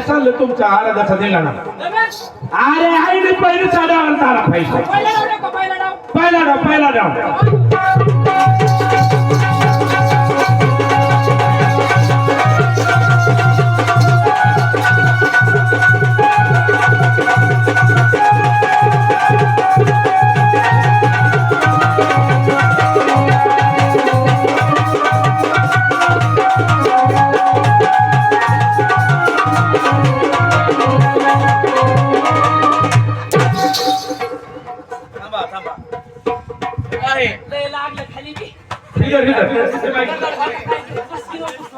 चाललं तुमच्या आराधाचा दिला ना? अरे आईने पहिले पैसे. पहिला डाव टाका पहिला डाव. पहिला डाव पहिला डाव.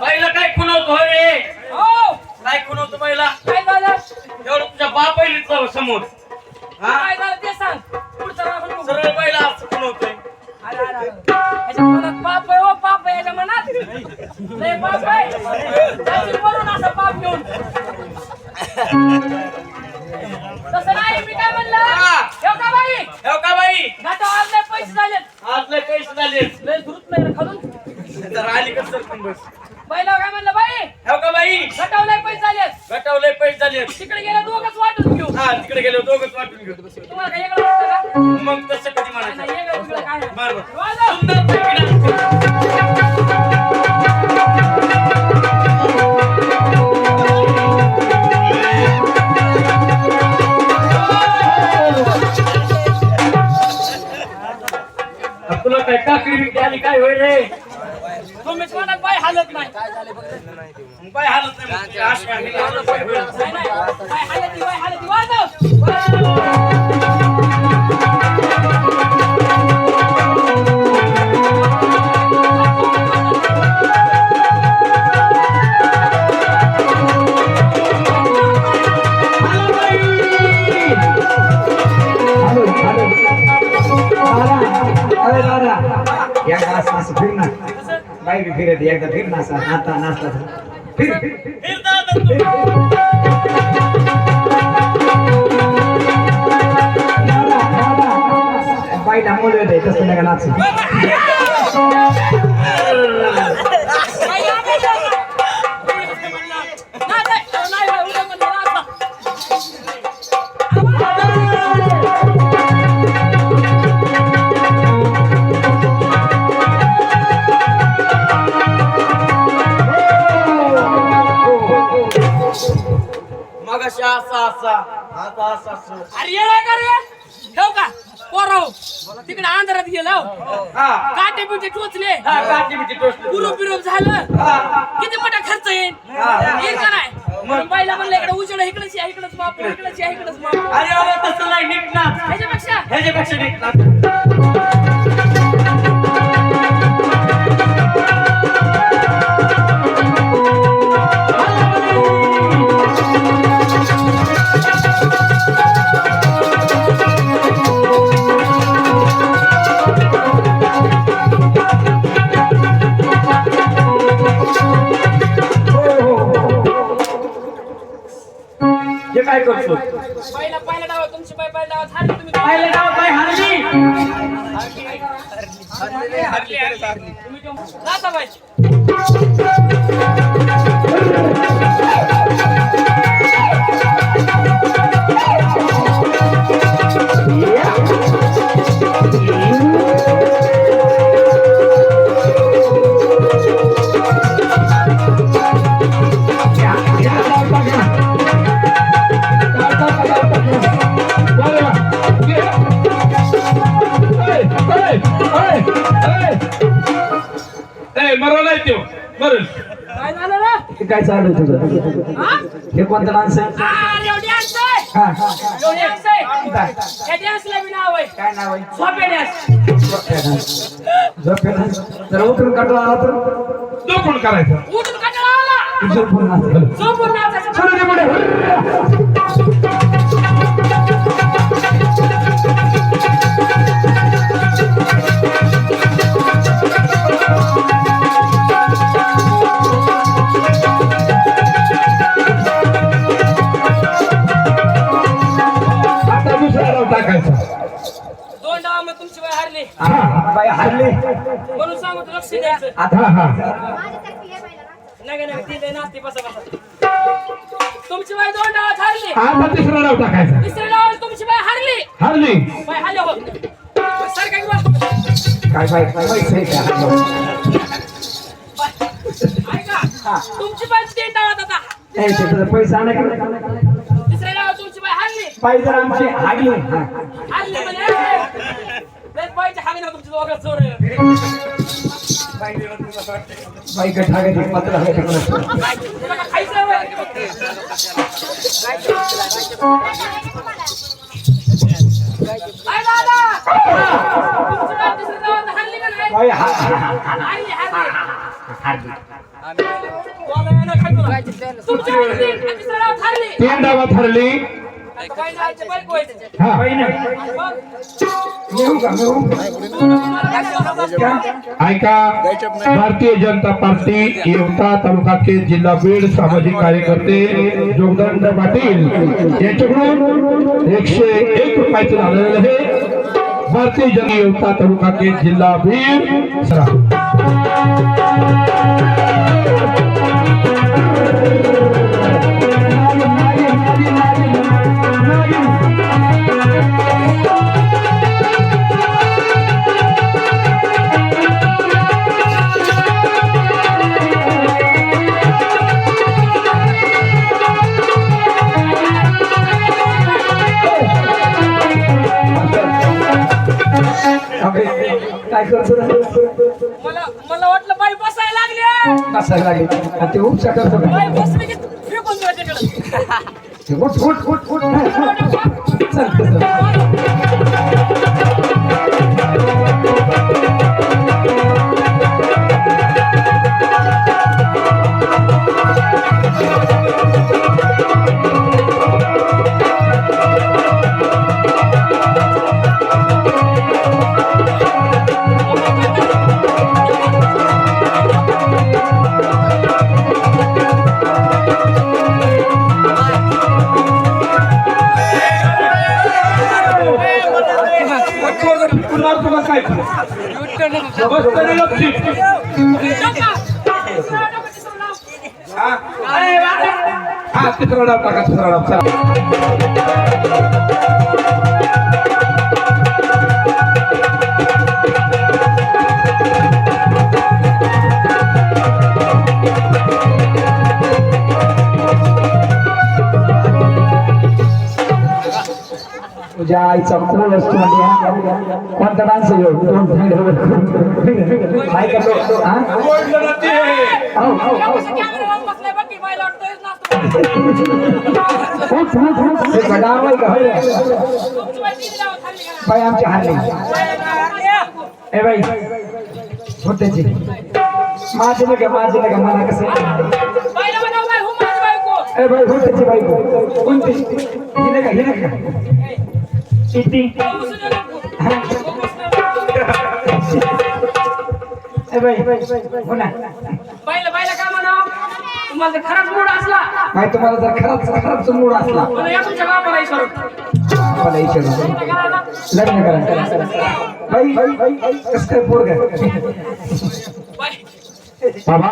पहिला काय खुणवतो रे? हो. काय खुणवतो पहिला? काय झालं? एवढं तुझ्या बाप पहिलीच समोर. हा? काय झालं ते सांग. पुढचं. सरळ पहिला असं खुणवतोय. ह्याच्या मनात पाप आहे हो पाप आहे ह्याच्या मनात. लय पाप आहे. जाशील म्हणून असं पाप घेऊन. तसं नाही मी काय म्हणलं. ठेव का बाई? हो का बाई? घाटा आज लय पैसे झालेत. आज लय पैसे लय धुत नाही रे खालून तर आली कसं एकदा असं असं फिर ना बाई बी फिरत एकदा फिर ना असं आता नाचला फिर फिर दादा तू. दादा दादा बाईला मुलं येते असा असा आता असा असं अरे येडा का रे? ठेव का? पोराव तिकडे अंधारात गेलो हा. काटे बिटे टोचले. हा काठी बिठी टोचली. गुरुप बिरूप झालं. हा किती मोठा खर्च येईल? येईल का नाही? म्हणून बाईला म्हणलं इकडे उजेड इकडेच या इकडेच बाप इकडेच या इकडेच बाप अरे अरे तसं नाही नाच. ह्याच्यापेक्षा? ह्याच्यापेक्षा नीट करतो पहिला पहिला डाव तुमची बाई पहिला डाव झाली तुम्ही पाहिलं गाव काय हरली तुम्ही तो- जाता बाई काय चालू आहे तुझं हा? हे कोणतं डान्स आहे. हा, हा, हा. काय नाव आहे झोपे. जरा उतरून काढला आला तर तो कोण करायचा उठून. झोपून. झोपून नाचायचं. तुमची बाई दोन डावात हारली आता तिसरा डाव टाकायचा. डावात तुमची बाई हारली. हरली. बाई हारले हो. सर काय काय बाई ऐका तुमची बाई तीन डावात आता. नाही पैसा का? तिसऱ्या डावात तुमची बाई हारली. बाई जर आमची हागली. हारली म्हणजे बाईच्या हावी ना तुमची दोघं चोर बाई गठागठी पत्र आहे का तीन- तिसऱ्या ठरली. ऐका भारतीय जनता पार्टी येवता तालुका के जिल्हा बीड सामाजिक कार्यकर्ते जोगदंड पाटील यांच्याकडून एकशे एक रुपयाचं झालेलं आहे. भारतीय जन येवता तालुका के जिल्हा बीड मला मला वाटलं बाई बसायला लागली कसा लागेल आणि ते उपचार करतो का बाई बसली की फेकून देऊ तिकडं. ते उठ उठ उठ उठ चल चल. समजतं ना लक्ष्मी? डोका. तिसरं डोकं, तिसरं नाव. हा तिसरा डाव टाका तिसरा डाव तुझ्या आईचा कोण असतो म्हणजे कोणता डान्स आहे दोन काय करतो हा? हो, हो, हो. बाई आमची हानी ए बाई. होत्याची माझी नका माझी नका मला कसं ए बाई होत्याची बाई. कोणती ही नका ही किती हो. हो, हो म्हणावं? तुम्हाला जर खराच मूड असला. बाई तुम्हाला जर खराच खराच मूड असला. तर या तुमच्या. मला लग्न करा बाई बाई कसं काय पोरग? बाई. बाबा.